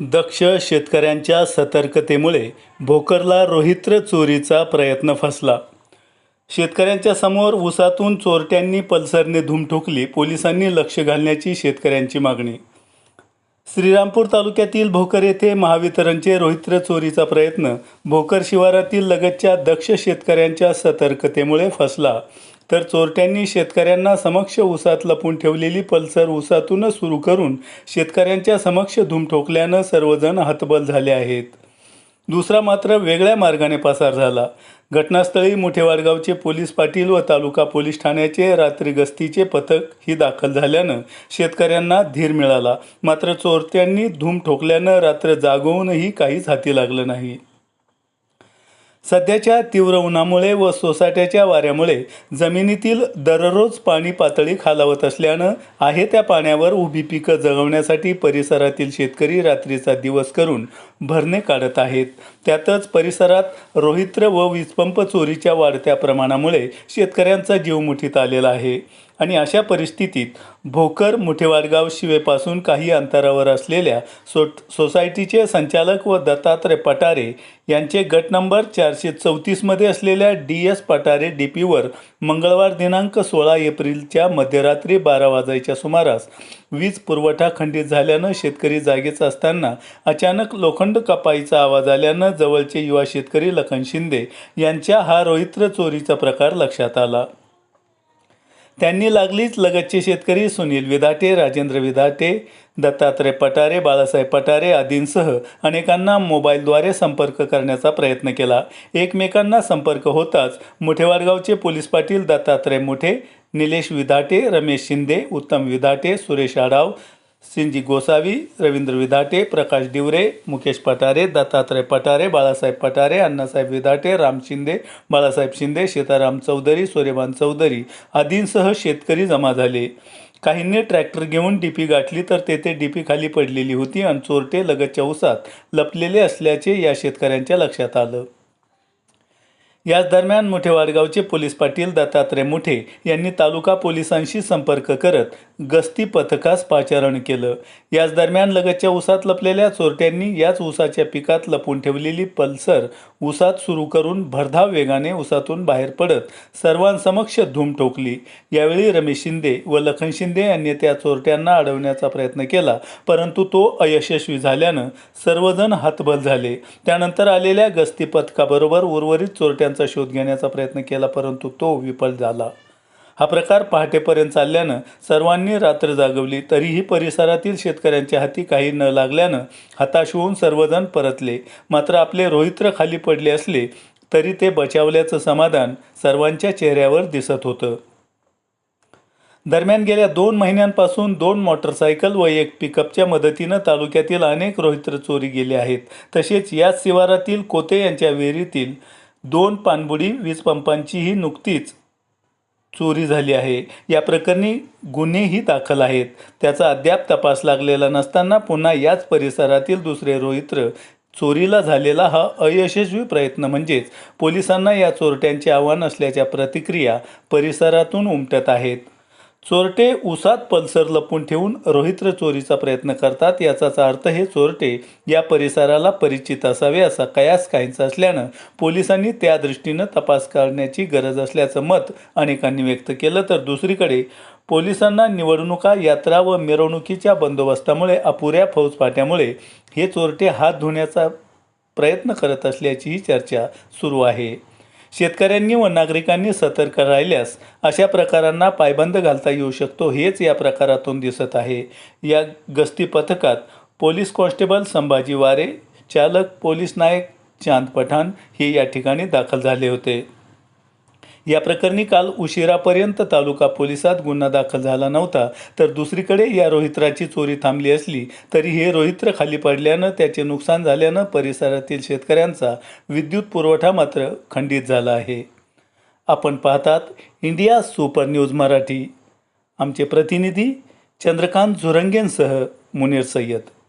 दक्ष शेतकऱ्यांच्या सतर्कतेमुळे भोकरला रोहित्र चोरीचा प्रयत्न फसला. शेतकऱ्यांच्या समोर ऊसातून चोरट्यांनी पल्सरने धूम ठोकली पोलिसांनी लक्ष घालण्याची शेतकऱ्यांची मागणी. श्रीरामपूर तालुक्यातील भोकर येथे महावितरणचे रोहित्र चोरीचा प्रयत्न भोकर शिवारातील लगतच्या दक्ष शेतकऱ्यांच्या सतर्कतेमुळे फसला. तर चोरट्यांनी शेतकऱ्यांना समक्ष ऊसात लपून ठेवलेली पल्सर ऊसातूनच सुरू करून शेतकऱ्यांच्या समक्ष धूम ठोकल्यानं सर्वजण हतबल झाले आहेत. दुसरा मात्र वेगळ्या मार्गाने पसार झाला. घटनास्थळी मुठेवाडगावचे पोलीस पाटील व तालुका पोलीस ठाण्याचे रात्री गस्तीचे पथक ही दाखल झाल्यानं शेतकऱ्यांना धीर मिळाला. मात्र चोरट्यांनी धूम ठोकल्यानं रात्र जागवूनही काहीच हाती लागलं नाही. सध्याच्या तीव्र उन्हामुळे व सोसाट्याच्या वाऱ्यामुळे जमिनीतील दररोज पाणी पातळी खालावत असल्यानं आहे त्या पाण्यावर उभी पिकं जगवण्यासाठी परिसरातील शेतकरी रात्रीचा दिवस करून भरणे काढत आहेत. त्यातच परिसरात रोहित्र व वीजपंप चोरीच्या वाढत्या प्रमाणामुळे शेतकऱ्यांचा जीव मुठीत आलेला आहे. आणि अशा परिस्थितीत भोकर मुठेवाडगाव शिवेपासून काही अंतरावर असलेल्या सो सोसायटीचे संचालक व दत्तात्रय पटारे यांचे गट नंबर चारशे चौतीसमध्ये असलेल्या डी एस पटारे डी पीवर मंगळवार दिनांक सोळा एप्रिलच्या मध्यरात्री बारा वाजायच्या सुमारास वीज पुरवठा खंडित झाल्यानं शेतकरी जागेच असताना अचानक लोखंड कपाईचा आवाज आल्यानं जवळचे युवा शेतकरी लखन शिंदे यांच्या हा रोहित्र चोरीचा प्रकार लक्षात आला. त्यांनी लागलीच लगतचे शेतकरी सुनील विधाटे राजेंद्र विधाटे दत्तात्रय पटारे बाळासाहेब पटारे आदींसह अनेकांना मोबाईलद्वारे संपर्क करण्याचा प्रयत्न केला. एकमेकांना संपर्क होताच मुठेवाडगावचे पोलीस पाटील दत्तात्रय मुठे निलेश विधाटे रमेश शिंदे उत्तम विधाटे सुरेश आढाव सिंजी गोसावी रवींद्र विधाटे प्रकाश दिवरे मुकेश पटारे दत्तात्रय पटारे बाळासाहेब पटारे अण्णासाहेब विधाटे राम शिंदे बाळासाहेब शिंदे सीताराम चौधरी सूर्यभान चौधरी आदींसह शेतकरी जमा झाले. काहींनी ट्रॅक्टर घेऊन डीपी गाठली तर तेथे डीपी खाली पडलेली होती आणि चोरटे लगतच्या उसात लपलेले असल्याचे या शेतकऱ्यांच्या लक्षात आलं. याच दरम्यान मुठे वाडगावचे पोलीस पाटील दत्तात्रय मुठे यांनी तालुका पोलिसांशी संपर्क करत गस्ती पथकास पाचारण केलं. याच दरम्यान लगतच्या उसात लपलेल्या चोरट्यांनी याच उसाच्या पिकात लपून ठेवलेली पल्सर उसात सुरू करून भरधाव वेगाने उसातून बाहेर पडत सर्वांसमक्ष धूम ठोकली. यावेळी रमेश शिंदे व लखन शिंदे यांनी त्या चोरट्यांना अडवण्याचा प्रयत्न केला परंतु तो अयशस्वी झाल्यानं सर्वजण हतबल झाले. त्यानंतर आलेल्या गस्ती पथकाबरोबर उर्वरित चोरट्यांचा शोध घेण्याचा प्रयत्न केला परंतु तो विफल झाला. हा प्रकार पहाटेपर्यंत चालल्यानं सर्वांनी रात्र जागवली तरीही परिसरातील शेतकऱ्यांच्या हाती काही न लागल्यानं हताश होऊन सर्वजण परतले. मात्र आपले रोहित्र खाली पडले असले तरी ते बचावल्याचं समाधान सर्वांच्या चेहऱ्यावर दिसत होतं. दरम्यान गेल्या दोन महिन्यांपासून दोन मोटरसायकल व एक पिकअपच्या मदतीनं तालुक्यातील अनेक रोहित्र चोरी गेले आहेत. तसेच याच शिवारातील कोते यांच्या विहिरीतील दोन पाणबुडी वीज पंपांचीही नुकतीच चोरी झाली आहे. या प्रकरणी गुन्हेही दाखल आहेत. त्याचा अद्याप तपास लागलेला नसताना पुन्हा याच परिसरातील दुसरे रोहित्र चोरीला झालेला हा अयशस्वी प्रयत्न म्हणजेच पोलिसांना या चोरट्यांचे आव्हान असल्याच्या प्रतिक्रिया परिसरातून उमटत आहेत. चोरटे उसात पल्सर लपून ठेवून रोहित्र चोरीचा प्रयत्न करतात याचाच अर्थ हे चोरटे या परिसराला परिचित असावे असा कयास काहींचा असल्यानं पोलिसांनी त्या दृष्टीनं तपास करण्याची गरज असल्याचं मत अनेकांनी व्यक्त केलं. तर दुसरीकडे पोलिसांना निवडणुका यात्रा व मिरवणुकीच्या बंदोबस्तामुळे अपुऱ्या फौजफाट्यामुळे हे चोरटे हात धुण्याचा प्रयत्न करत असल्याचीही चर्चा सुरू आहे. शेतकऱ्यांनी व नागरिकांनी सतर्क राहिल्यास अशा प्रकारांना पायबंद घालता येऊ शकतो हेच या प्रकारातून दिसत आहे. या गस्ती पथकात पोलीस कॉन्स्टेबल संभाजी वारे चालक पोलीस नायक चांद पठाण हे या ठिकाणी दाखल झाले होते. या प्रकरणी काल उशिरापर्यंत तालुका पोलिसात गुन्हा दाखल झाला नव्हता. तर दुसरीकडे या रोहित्राची चोरी थांबली असली तरी हे रोहित्र खाली पडल्यानं त्याचे नुकसान झाल्यानं परिसरातील शेतकऱ्यांचा विद्युत पुरवठा मात्र खंडित झाला आहे. आपण पाहतात इंडिया सुपर न्यूज मराठी. आमचे प्रतिनिधी चंद्रकांत झुरंगेंसह मुनीर सय्यद.